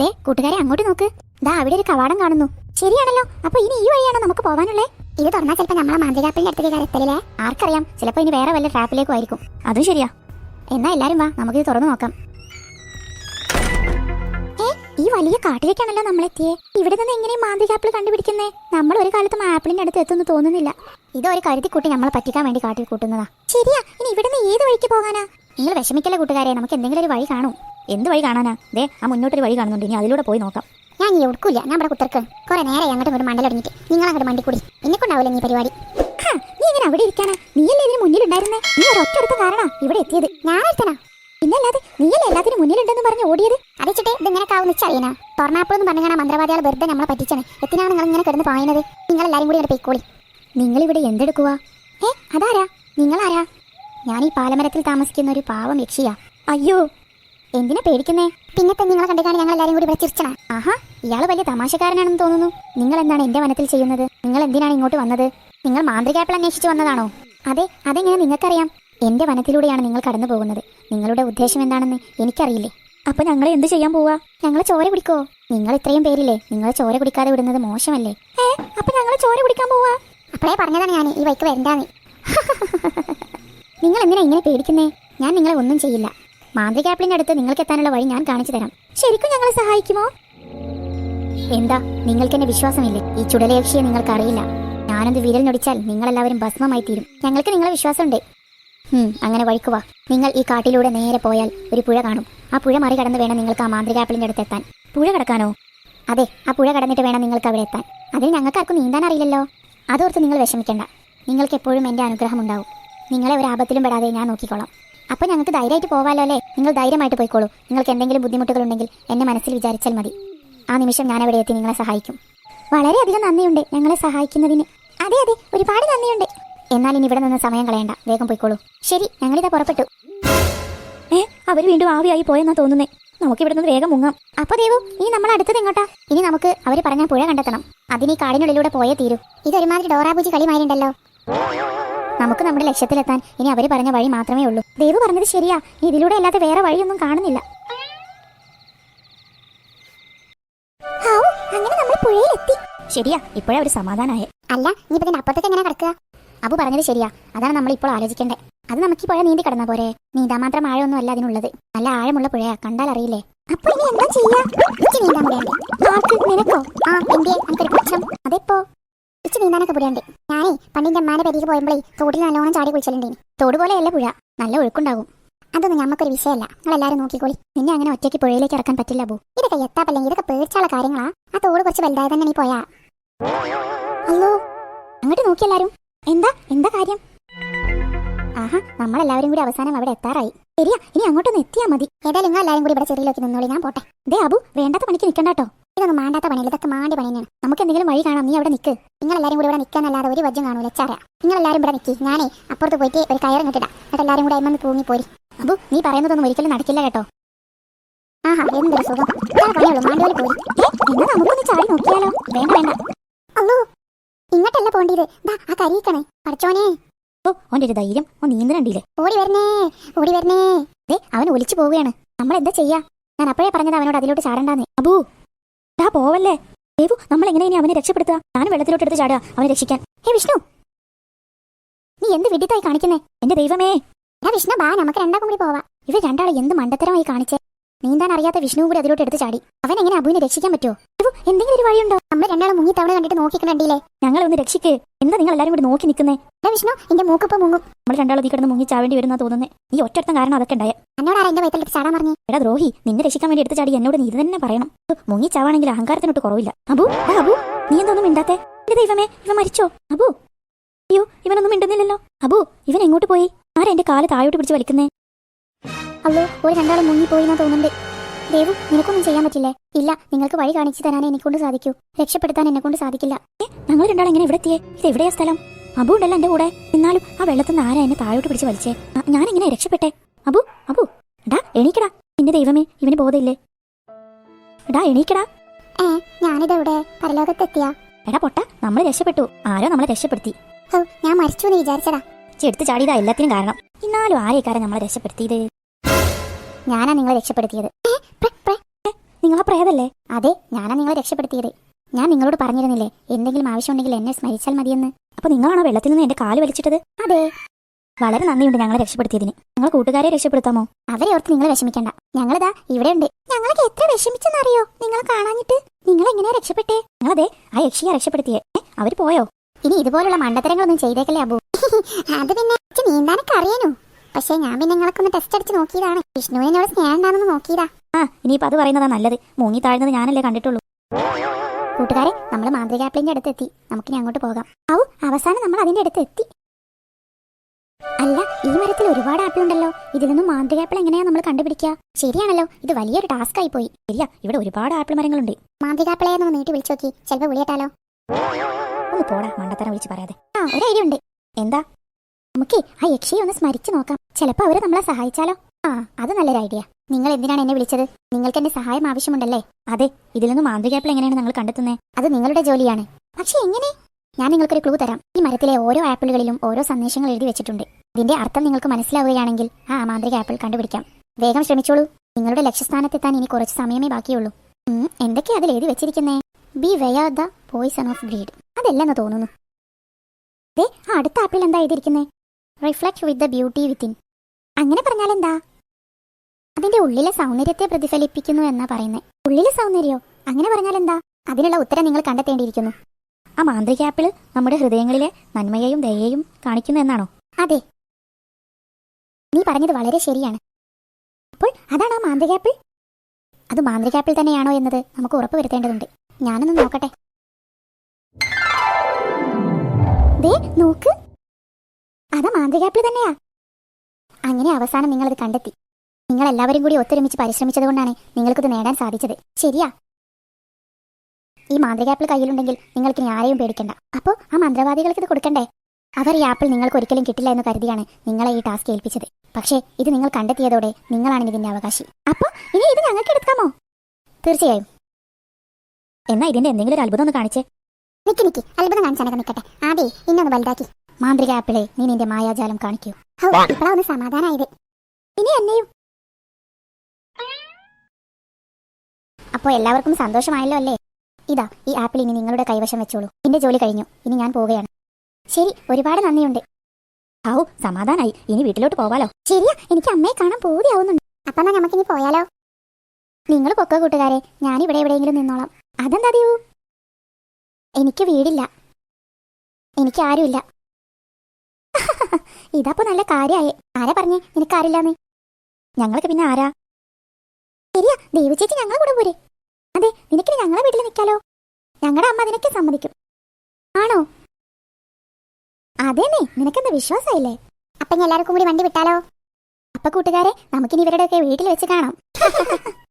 ദേ കൂട്ടുകാരെ അങ്ങോട്ട് നോക്ക്. ദാ അവിടെ ഒരു കവാടം കാണുന്നു. ശരിയാണല്ലോ. അപ്പൊ ഇനി ഈ വഴിയാണോ നമുക്ക് പോവാനുള്ളേ? ഇത് തുറന്നാൽ ചിലപ്പോ നമ്മളെ മാന്ത്രികാപ്പിളിന്റെ അടുത്തേക്ക് എത്തലില്ലേ? ആർക്കറിയാം ചിലപ്പോ ഇനി വേറെ വല്ല ട്രാപ്പിലേക്കും ആയിരിക്കും. അതും ശരിയാ. എന്നാ എല്ലാരും വാ നമുക്ക് ഇത് തുറന്നു നോക്കാം. ഈ വലിയ കാട്ടിലേക്കാണല്ലോ നമ്മൾ എത്തിയേ ഇവിടെ നിന്ന് എങ്ങനെ മാന്ത്രികാപ്പിൾ കണ്ടുപിടിക്കുന്നേ? നമ്മൾ ഒരു കാലത്തും ആപ്പിളിന്റെ അടുത്ത് എത്തുന്നു തോന്നുന്നില്ല. ഇതൊരു കൂട്ടി നമ്മളെ പറ്റിക്കാൻ വേണ്ടി കാട്ടിൽ കൂട്ടുന്നതാ. ശരിയാ ഇനി ഇവിടെ നിന്ന് ഏത് വഴിക്ക് പോകാനാ? നിങ്ങൾ വിഷമിക്കല്ലേ കൂട്ടുകാരെ നമുക്ക് എന്തെങ്കിലും ഒരു വഴി കാണും. എന്ത് വഴി കാണാനാ? ദേ ആ മുന്നോട്ടൊരു വഴി കാണുന്നുണ്ട്. ഇനി അതിലൂടെ പോയി നോക്കാം. ഞാൻ ഇനി ഒടുക്കില്ല. ഞാൻ ഇവിടെ കുത്തർക്ക്. കുറെ നേരെ അങ്ങോട്ട് ഒരു മണ്ടൽ തുടങ്ങിയിട്ട് നിങ്ങൾ അങ്ങോട്ട് മണ്ടി കൂടി എന്നെ കൊണ്ടാവില്ല നീ പരിപാടി? നീ ഇങ്ങനെ അവിടെ ഇരിക്കാനാ? നീയല്ലേ ഇതിന് മുന്നിലുണ്ടായിരുന്നേ? നീ ഒരു ഒറ്റ കാരണാ ഇവിടെ എത്തിയത്. ഞാൻ എടുത്തനാ പിന്നല്ലാതെ നീയല്ലേ എല്ലാത്തിനും മുന്നിലുണ്ടെന്ന് പറഞ്ഞ് ഓടിയത്? അതിച്ചിട്ട് ഇത് ഇങ്ങനെ കാവ് നിച്ചറിയനാ എന്ന് പറഞ്ഞാൽ മന്ത്രവാദികൾ വെറുതെ നമ്മളെ പറ്റിച്ചാണ് എത്തിനാണ് നിങ്ങൾ ഇങ്ങനെ കിടന്ന് പായുന്നത് നിങ്ങൾ എല്ലാരും കൂടി ഇവിടെ പോയിക്കോളി. നിങ്ങൾ ഇവിടെ എന്തെടുക്കുക ഏ അതാരാ? നിങ്ങളാരാ? ഞാൻ ഈ പാലമരത്തിൽ താമസിക്കുന്ന ഒരു പാവം യക്ഷിയാ. അയ്യോ എന്തിനാ പേടിക്കുന്നേ? പിന്നത്തെ നിങ്ങളെ കണ്ടിട്ടാണ് ഞങ്ങൾ എല്ലാരും കൂടി ഇവിടെ ചിരിച്ചണ ആഹാ ഇയാൾ വലിയ തമാശക്കാരനാണെന്ന് തോന്നുന്നു. നിങ്ങൾ എന്താണ് എന്റെ വനത്തിൽ ചെയ്യുന്നത്? നിങ്ങൾ എന്തിനാണ് ഇങ്ങോട്ട് വന്നത്? നിങ്ങൾ മാന്ത്രികാപ്പിൾ അന്വേഷിച്ച് വന്നതാണോ? അതെ അതെങ്ങനെ നിങ്ങൾക്കറിയാം? എന്റെ വനത്തിലൂടെയാണ് നിങ്ങൾ കടന്നു പോകുന്നത്. നിങ്ങളുടെ ഉദ്ദേശം എന്താണെന്ന് എനിക്കറിയില്ലേ. അപ്പൊ ഞങ്ങൾ എന്ത് ചെയ്യാൻ പോവാ? ഞങ്ങളെ ചോര കുടിക്കോ നിങ്ങൾ ഇത്രയും പേരില്ലേ നിങ്ങളെ ചോര കുടിക്കാതെ വിടുന്നത് മോശമല്ലേ? ഏ അപ്പൊ ഞങ്ങൾ ചോര കുടിക്കാൻ പോവാ? അപ്പഴേ പറഞ്ഞതാണ് ഞാൻ ഈ വൈക്ക് വരണ്ടാന്ന്. നിങ്ങൾ എന്തിനാ ഇങ്ങനെ പേടിക്കുന്നേ? ഞാൻ നിങ്ങളെ ഒന്നും ചെയ്യില്ല. മാന്ത്രികാപ്പിളിന്റെ അടുത്ത് നിങ്ങൾക്ക് എത്താനുള്ള വഴി ഞാൻ കാണിച്ചു തരാം. ശരിക്കും ഞങ്ങളെ സഹായിക്കുമോ? എന്താ? നിങ്ങൾക്ക് എന്നെ വിശ്വാസമില്ലേ? ഈ ചുടലയക്ഷിയെ നിങ്ങൾക്ക് അറിയില്ല ഞാനൊന്ന് വിരൽ നൊടിച്ചാൽ നിങ്ങളെല്ലാവരും ഭസ്മമായി തീരും. ഞങ്ങൾക്ക് നിങ്ങളെ വിശ്വാസമുണ്ട്. അങ്ങനെ വഴിക്കുവാ നിങ്ങൾ ഈ കാട്ടിലൂടെ നേരെ പോയാൽ ഒരു പുഴ കാണും. ആ പുഴ മറികടന്ന് വേണം നിങ്ങൾക്ക് ആ മാന്ത്രികാപ്പിളിന്റെ അടുത്ത് എത്താൻ. പുഴ കടക്കാനോ? അതെ ആ പുഴ കടന്നിട്ട് വേണം നിങ്ങൾക്ക് അവിടെ എത്താൻ. അതിന് ഞങ്ങൾക്ക് ആർക്കും നീന്താൻ അറിയില്ലല്ലോ. അതോർത്ത് നിങ്ങൾ വിഷമിക്കേണ്ട. നിങ്ങൾക്ക് എപ്പോഴും എന്റെ അനുഗ്രഹം ഉണ്ടാവും. നിങ്ങളെ ഒരു ആപത്തിലും പെടാതെ ഞാൻ നോക്കിക്കോളാം. അപ്പോൾ ഞങ്ങൾക്ക് ധൈര്യമായിട്ട് പോവാലോ അല്ലേ? നിങ്ങൾ ധൈര്യമായിട്ട് പോയിക്കോളൂ. നിങ്ങൾക്ക് എന്തെങ്കിലും ബുദ്ധിമുട്ടുകൾ ഉണ്ടെങ്കിൽ എന്നെ മനസ്സിൽ വിചാരിച്ചാൽ മതി. ആ നിമിഷം ഞാൻ അവിടെ എത്തി നിങ്ങളെ സഹായിക്കും. വളരെയധികം നന്ദിയുണ്ട് ഞങ്ങളെ സഹായിക്കുന്നതിന്. അതെ അതെ ഒരുപാട് നന്ദിയുണ്ട്. എന്നാൽ ഇനി ഇവിടെ നിന്ന് സമയം കളയണ്ട. വേഗം പോയിക്കോളൂ. ശരി ഞങ്ങളിതാ പുറപ്പെട്ടു. ഏ അവർ വീണ്ടും ആവിയായി പോയെന്നാ തോന്നുന്നേ. നമുക്ക് ഇവിടെ നിന്ന് വേഗം മുങ്ങാം. അപ്പൊ ദേവു ഇനി നമ്മൾ അടുത്തത് എങ്ങോട്ടാ? ഇനി നമുക്ക് അവർ പറഞ്ഞ പുഴ കണ്ടെത്തണം. അതിന് ഈ കാടിനുള്ളിലൂടെ പോയേ തീരൂ. ഇതൊരുമാതിരി ഡോറാബൂജി കളിമാരുണ്ടല്ലോ നമുക്ക് നമ്മുടെ ലക്ഷ്യത്തിലെത്താൻ ഇനി അവർ പറഞ്ഞ വഴി മാത്രമേ ഉള്ളൂ. ദേവ് പറഞ്ഞത് ശരിയാ. ഇതിലൂടെ അല്ലാതെ വേറെ വഴിയൊന്നും കാണുന്നില്ല. അങ്ങനെ നമ്മൾ ശരിയാ ഇപ്പോഴേ ഒരു സമാധാനായേ. അല്ല നീ ഇതിന്റെ അപ്പുറത്തേക്ക് എങ്ങനെ കിടക്കുക? അബു പറഞ്ഞത് ശരിയാ. അതാണ് നമ്മൾ ഇപ്പോൾ ആലോചിക്കേണ്ടത്. അത് നമുക്ക് പുഴ നീന്തി കിടന്ന പോരെ. നീന്താൻ മാത്രം ആഴമൊന്നും അല്ല അതിനുള്ളത്. നല്ല ആഴമുള്ള പുഴയാ. കണ്ടാൽ അറിയില്ലേ? അപ്പൊ ഇനി എന്താ ചെയ്യാ? നീന്താൻ ആർക്ക്? നിനക്കോ? ആ അതെപ്പോ? ഇച്ചി നീന്താനൊക്കെ പുരണ്ടേ ഞാനേ പണ്ടിന്റെ അമ്മാന്റെ പെരിക്ക് പോയപ്പോഴേ തോട്ടിൽ നല്ലോണം ചാടി കുളിച്ചിട്ടുണ്ടേ തോട് പോലെയല്ല പുഴ. നല്ല ഒഴുക്കുണ്ടാകും. അതൊന്നും ഞമ്മക്കൊരു വിഷയമല്ല നിങ്ങൾ എല്ലാവരും നോക്കിക്കോളി. നിന്നെ അങ്ങനെ ഒറ്റയ്ക്ക് പുഴയിലേക്ക് ഇറക്കാൻ പറ്റില്ല ബു. ഇതൊക്കെ എത്താപ്പല്ലേ ഇതൊക്കെ പേടിച്ചുള്ള കാര്യങ്ങളാ. ആ തോട് കുറച്ച് വലുതായ തന്നെ നീ പോയാ. അല്ലോ അങ്ങോട്ട് നോക്കി എല്ലാരും. എന്താ? എന്താ കാര്യം? ആഹാ നമ്മളെല്ലാവരും കൂടി അവസാനം അവിടെ എത്താറായി. ശരിയാ ഇനി അങ്ങോട്ടൊന്ന് എത്തിയാ മതി. ഏതായാലും എല്ലാവരും കൂടി ഇവിടെ ചെറിയിലേക്ക് നിന്നോളി. ഞാൻ പോട്ടെ. ദേ അബു വേണ്ടാത്ത പണിക്ക് നിൽക്കണ്ടാട്ടോ ഇതൊന്നും മാണ്ടാത്ത പണിയില്ല? ഇതൊക്കെ മാണ്ടി പണി നമുക്ക് എന്തെങ്കിലും വഴി കാണാം. നീ അവിടെ നിൽക്ക് നിങ്ങൾ എല്ലാവരും കൂടി ഇവിടെ നിൽക്കാനല്ലാതെ ഒരു വജ്യം കാണൂല. ചാര. നിങ്ങൾ എല്ലാവരും ഇവിടെ നിൽക്കി ഞാനേ അപ്പുറത്ത് പോയിട്ട് ഒരു കയറും കിട്ടിടാം എന്നിട്ട് എല്ലാവരും കൂടെ അമ്മന്ന് തൂങ്ങി പോരി. അബു നീ പറയുന്നതൊന്നും ഒരിക്കലും നടക്കില്ല കേട്ടോ. ആഹാ എന്തൊരു സുഖം. പണിയുള്ളൂ മാണ്ടോലി പോയി എന്നാ നമുക്കൊന്ന് ചാടി നോക്കിയാലോ? വേണ്ട വേണ്ട. അല്ലോ ഇങ്ങോട്ടല്ല പോണ്ടിയത് ആ കരീക്കണേ. പഠിച്ചോനെ. ഓ ഓന്റെ ഒരു ധൈര്യം. ഓ നീന്തരണ്ടില്ലേ ഓടി വരണേ. ഓടി വരണേ. ദേ അവൻ ഒലിച്ചു പോവുകയാണ്. നമ്മൾ എന്താ ചെയ്യാ? ഞാൻ അപ്പോഴേ പറഞ്ഞത് അവനോട് അതിലോട്ട് ചാടണ്ടാന്ന്. അബൂ ദാ പോവല്ലേ. ദേവു നമ്മൾ എങ്ങനെ ഇനി അവനെ രക്ഷപ്പെടുത്തുക? ഞാൻ വെള്ളത്തിലോട്ട് എടുത്ത് ചാടുക അവനെ രക്ഷിക്കാൻ. ഹേ വിഷ്ണു. നീ എന്ത് വിഡിത്തായി കാണിക്കുന്നേ? എന്റെ ദൈവമേ. ഞാൻ വിഷ്ണു ബാ നമുക്ക് രണ്ടാക്കും കൂടി പോവാ. ഇവർ രണ്ടാളെ എന്ത് മണ്ടത്തരമായി കാണിച്ചേ? നീന്താൻ അറിയാത്ത വിഷ്ണു കൂടി അതിലോട്ട് എടുത്ത് ചാടി. അവൻ എങ്ങനെ അബുവിനെ രക്ഷിക്കാൻ പറ്റുമോ അബു എന്തെങ്കിലും ഒരു വഴിയുണ്ടോ? നമ്മൾ രണ്ടാളും മുങ്ങി തവണ കണ്ടിട്ട് നോക്കിക്കണ്ടില്ലേ ഞങ്ങൾ ഒന്ന് രക്ഷിക്ക്. എന്താ നിങ്ങൾ എല്ലാരും കൂടി നോക്കി നിൽക്കുന്നേ? അല്ല വിഷ്ണു എന്റെ മൂക്കപ്പ മുങ്ങും. നമ്മൾ രണ്ടാളും കിടന്ന് മുങ്ങി ചാവേണ്ടി വരുന്ന തോന്നുന്നേ. നീ ഒറ്റടുത്ത കാരണം അതൊക്കെ ഉണ്ടായ. എന്നോടാ എന്റെ വയറ്റിലെടുത്ത് ചാടാൻ പറഞ്ഞു? എടാ ദ്രോഹി നിന്നെ രക്ഷിക്കാൻ വേണ്ടി എടുത്ത് ചാടി എന്നോട് നീ ഇത് തന്നെ പറയണം. മുങ്ങി ചാവാണെങ്കിൽ അഹങ്കാരത്തിനൊട്ട് കുറവില്ല. അബു അബു നീ എന്തൊന്നും മിണ്ടാത്തെ? എന്റെ ദൈവമേ ഇവ മരിച്ചോ? അബു. അയ്യോ ഇവനൊന്നും മിണ്ടുന്നില്ലല്ലോ. അബു ഇവൻ എങ്ങോട്ട് പോയി? ആരാ എന്റെ കാൽ താഴോട്ട് പിടിച്ച് വലിക്കുന്നേ? അല്ലോ ഒരു രണ്ടാളും മുങ്ങിപ്പോയി എന്നാ തോന്നുന്നുണ്ട് ദേവു നിനക്കൊന്നും ചെയ്യാൻ പറ്റില്ലേ? ഇല്ല നിങ്ങൾക്ക് വഴി കാണിച്ചു തരാനേ എന്നെക്കൊണ്ട് സാധിക്കൂ. രക്ഷപ്പെടുത്താൻ എന്നെ കൊണ്ട് സാധിക്കില്ല ഞങ്ങൾ രണ്ടാളും എങ്ങനെ ഇവിടെ എത്തിയേ? ഇത് എവിടെയാ സ്ഥലം? അബു ഉണ്ടല്ലോ എന്റെ കൂടെ. എന്നാലും ആ വെള്ളത്തിൽ നിന്ന് ആരാ എന്നെ താഴോട്ട് പിടിച്ച് വലിച്ചേ? ഞാൻ എങ്ങനെ രക്ഷപ്പെട്ടെ? അബു അബു എടാ എണീക്കടാ. നിന്റെ ദൈവമേ ഇവന് ബോധമില്ലേ? എടാ എണീക്കടാ. ഏ ഞാനിതെവിടെ? പരലോകത്തെത്തിയാ? എടാ പൊട്ട നമ്മൾ രക്ഷപ്പെട്ടു. ആരോ നമ്മളെ രക്ഷപ്പെടുത്തി. ഞാൻ മരിച്ചു എന്ന് വിചാരിച്ചടാ ചെടുത്ത് ചാടിയതാ എല്ലാത്തിനും കാരണം. എന്നാലും ആരേക്കാരെ നമ്മളെ രക്ഷപ്പെടുത്തിയത്? ഞാനാ നിങ്ങളെ രക്ഷപ്പെടുത്തിയത്. നിങ്ങൾ ആ പ്രേതല്ലേ? അതെ ഞാനാ നിങ്ങളെ രക്ഷപ്പെടുത്തിയത്. ഞാൻ നിങ്ങളോട് പറഞ്ഞിരുന്നില്ലേ എന്തെങ്കിലും ആവശ്യമുണ്ടെങ്കിൽ എന്നെ സ്മരിച്ചാൽ മതിയെന്ന്. അപ്പൊ നിങ്ങളാണോ വെള്ളത്തിൽ നിന്ന് എന്റെ കാൽ വലിച്ചിട്ടത്? അതെ. വളരെ നന്ദിയുണ്ട് ഞങ്ങളെ രക്ഷപ്പെടുത്തിയതിന്. ഞങ്ങൾ കൂട്ടുകാരെ രക്ഷപ്പെടുത്താമോ? അവരെ ഓർത്ത് നിങ്ങൾ വിഷമിക്കണ്ട. ഞങ്ങളിതാ ഇവിടെയുണ്ട്. ഞങ്ങൾക്ക് എത്ര വിഷമിച്ചെന്നറിയോ? നിങ്ങൾ കാണാഞ്ഞിട്ട്. നിങ്ങൾ എങ്ങനെയാ രക്ഷപ്പെട്ടേ? ഞങ്ങളതെ ആ യക്ഷിയെ രക്ഷപ്പെടുത്തിയേ. അവർ പോയോ? ഇനി ഇതുപോലുള്ള മണ്ടത്തരങ്ങളൊന്നും ചെയ്തേക്കല്ലേ അബു? അത് പിന്നെ നീന്താനൊക്കെ അറിയാനോ പക്ഷേ ഞാൻ പിന്നെ നിങ്ങളൊക്കെ ഒന്ന് ടെസ്റ്റ് അടിച്ച് നോക്കിയതാണ്. വിഷ്ണുവിന് എന്നോട് സ്നേഹം ഉണ്ടാണെന്ന് നോക്കിയതാ. ആ ഇനിയിപ്പോ അത് പറയുന്നതാ നല്ലത്. മൂങ്ങി താഴ്ന്നത് ഞാനല്ലേ കണ്ടിട്ടുള്ളൂ. കൂട്ടുകാരെ നമ്മൾ മാന്ത്രിക ആപ്പിളിന്റെ അടുത്ത് എത്തി നമുക്കിനി അങ്ങോട്ട് പോകാം. ഔ അവസാനം നമ്മൾ അതിന്റെ അടുത്ത് എത്തി. അല്ല ഈ മരത്തിൽ ഒരുപാട് ആപ്പിൾ ഉണ്ടല്ലോ. ഇതിലൊന്നും മാന്ത്രിക ആപ്പിൾ എങ്ങനെയാ നമ്മൾ കണ്ടുപിടിക്കുക ശരിയാണല്ലോ ഇത് വലിയൊരു ടാസ്ക് ആയി പോയി. ശരിയാ ഇവിടെ ഒരുപാട് ആപ്പിൾ മരങ്ങളുണ്ട്. മാന്ത്രിക ആപ്പിളെ ഒന്ന് നീട്ടി വിളിച്ചു നോക്കി. ചിലപ്പോൾ വിളിയട്ടാലോ? ഒന്ന് പോടാ മണ്ടത്തരം വിളിച്ച് പറയാതെ. ആ ഒരു ഐഡിയ ഉണ്ട്. എന്താ? നമുക്ക് ആ യക്ഷിയെ ഒന്ന് സ്മരിച്ചു നോക്കാം. ചിലപ്പോൾ അവർ നമ്മളെ സഹായിച്ചാലോ? ആ അത് നല്ലൊരു ഐഡിയ. നിങ്ങൾ എന്തിനാണ് എന്നെ വിളിച്ചത്? നിങ്ങൾക്ക് എന്റെ സഹായം ആവശ്യമുണ്ടല്ലേ? അതെ ഇതിൽ നിന്ന് മാന്ത്രിക ആപ്പിൾ എങ്ങനെയാണ് നിങ്ങൾ കണ്ടെത്തുന്നത് അത് നിങ്ങളുടെ ജോലിയാണ്. പക്ഷെ എങ്ങനെ? ഞാൻ നിങ്ങൾക്കൊരു ക്ലൂ തരാം. ഈ മരത്തിലെ ഓരോ ആപ്പിളുകളിലും ഓരോ സന്ദേശങ്ങൾ എഴുതി വെച്ചിട്ടുണ്ട്. ഇതിന്റെ അർത്ഥം നിങ്ങൾക്ക് മനസ്സിലാവുകയാണെങ്കിൽ ആ മാന്ത്രിക ആപ്പിൾ കണ്ടുപിടിക്കാം. വേഗം ശ്രമിച്ചോളൂ. നിങ്ങളുടെ ലക്ഷ്യസ്ഥാനത്തെത്താൻ ഇനി കുറച്ച് സമയമേ ബാക്കിയുള്ളൂ. എന്തൊക്കെയാ അതിൽ എഴുതി വെച്ചിരിക്കുന്നേ? Be where the poison of greed അതല്ലെന്ന് തോന്നുന്നു. ദേ ആ അടുത്ത ആപ്പിൾ എന്താ എഴുതിയിരിക്കുന്നേ? Reflect with the beauty within അങ്ങനെ പറഞ്ഞാൽ എന്താ അതിന്റെ ഉള്ളിലെ സൗന്ദര്യത്തെ പ്രതിഫലിപ്പിക്കുന്നു എന്നാ പറയുന്നത് ഉള്ളിലെ സൗന്ദര്യോ? അങ്ങനെ പറഞ്ഞാൽ എന്താ അതിനുള്ള ഉത്തരം നിങ്ങൾ കണ്ടെത്തേണ്ടിയിരിക്കുന്നു. ആ മാന്ത്രിക ആപ്പിൾ നമ്മുടെ ഹൃദയങ്ങളിലെ നന്മയെയും ദയയെയും കാണിക്കുന്നു എന്നാണോ? അതെ. നീ പറഞ്ഞത് വളരെ ശരിയാണ്. അപ്പോൾ അതാണ് ആ മാന്ത്രിക ആപ്പിൾ? അത് മാന്ത്രിക ആപ്പിൾ തന്നെയാണോ എന്നത് നമുക്ക് ഉറപ്പ് വരുത്തേണ്ടതുണ്ട്. ഞാനൊന്ന് നോക്കട്ടെ. ദേ നോക്ക്. അതാ മാന്ത്രികാപ്പിൾ തന്നെയാ. അങ്ങനെ അവസാനം നിങ്ങളത് കണ്ടെത്തി. നിങ്ങൾ എല്ലാവരും കൂടി ഒത്തൊരുമിച്ച് പരിശ്രമിച്ചതുകൊണ്ടാണ് നിങ്ങൾക്കിത് നേടാൻ സാധിച്ചത്. ശരിയാ. ഈ മാന്ത്രികാപ്പിൾ കയ്യിലുണ്ടെങ്കിൽ നിങ്ങൾക്ക് ആരെയും പേടിക്കണ്ട. അപ്പോൾ ആ മന്ത്രവാദികൾക്ക് ഇത് കൊടുക്കണ്ടേ? അവർ ഈ ആപ്പിൾ നിങ്ങൾക്ക് ഒരിക്കലും കിട്ടില്ല എന്ന് കരുതിയാണ് നിങ്ങളെ ഈ ടാസ്ക് ഏൽപ്പിച്ചത്. പക്ഷേ ഇത് നിങ്ങൾ കണ്ടെത്തിയതോടെ നിങ്ങളാണ് ഇതിന്റെ അവകാശി. അപ്പോൾ ഇനി ഇത് ഞങ്ങൾക്ക് എടുക്കാമോ? തീർച്ചയായും. എന്നാ ഇതിന്റെ എന്തെങ്കിലും ഒരു അത്ഭുതം ഒന്ന് കാണിച്ചേ. നിക്ക് നിക്ക്. അത്ഭുതം കാണിച്ചാനൊക്കെ നിൽക്കട്ടെ ആദ്യം ഇന്നൊന്ന് വലുതാക്കി. മാന്ത്രിക ആപ്പിളെ നീ നിന്റെ മായാജാലം കാണിക്കൂ. ഇപ്പളാ ഒന്ന് സമാധാനായത്. ഇനി എന്നെയും. അപ്പോ എല്ലാവർക്കും സന്തോഷമായല്ലോ അല്ലേ? ഇതാ ഈ ആപ്പിൾ ഇനി നിങ്ങളുടെ കൈവശം വെച്ചോളൂ. എന്റെ ജോലി കഴിഞ്ഞു. ഇനി ഞാൻ പോവുകയാണ്. ശരി ഒരുപാട് നന്ദിയുണ്ട്. ഔ സമാധാനായി. ഇനി വീട്ടിലോട്ട് പോവാലോ. ശരിയാ എനിക്ക് അമ്മയെ കാണാൻ പൂതിയാവുന്നുണ്ട്. അപ്പൊ എന്നാ നമുക്കിനി പോയാലോ? നിങ്ങൾ പൊക്ക കൂട്ടുകാരെ ഞാൻ ഇവിടെ എവിടെയെങ്കിലും നിന്നോളാം. അതെന്താ ദീവു? എനിക്ക് വീടില്ല. എനിക്ക് ആരുമില്ല. ഇതപ്പോ നല്ല കാര്യായേ. ആരാ പറഞ്ഞേ? നിനക്ക് ആരില്ലാന്ന് ഞങ്ങൾക്ക് പിന്നെ ആരാ? ശരിയാ ദേവി ചേച്ചി ഞങ്ങളെ കൂടെ പോരെ. അതെ നിനക്കിനി ഞങ്ങളെ വീട്ടിൽ നിൽക്കാലോ? ഞങ്ങളുടെ അമ്മ നിനക്ക് സമ്മതിക്കും. ആണോ? അതേന്നെ നിനക്കെന്താ വിശ്വാസമായില്ലേ അപ്പൊ ഞാൻ എല്ലാവർക്കും കൂടി വണ്ടി വിട്ടാലോ? അപ്പൊ കൂട്ടുകാരെ നമുക്കിനി ഇവരുടെയൊക്കെ വീട്ടിൽ വെച്ച് കാണാം.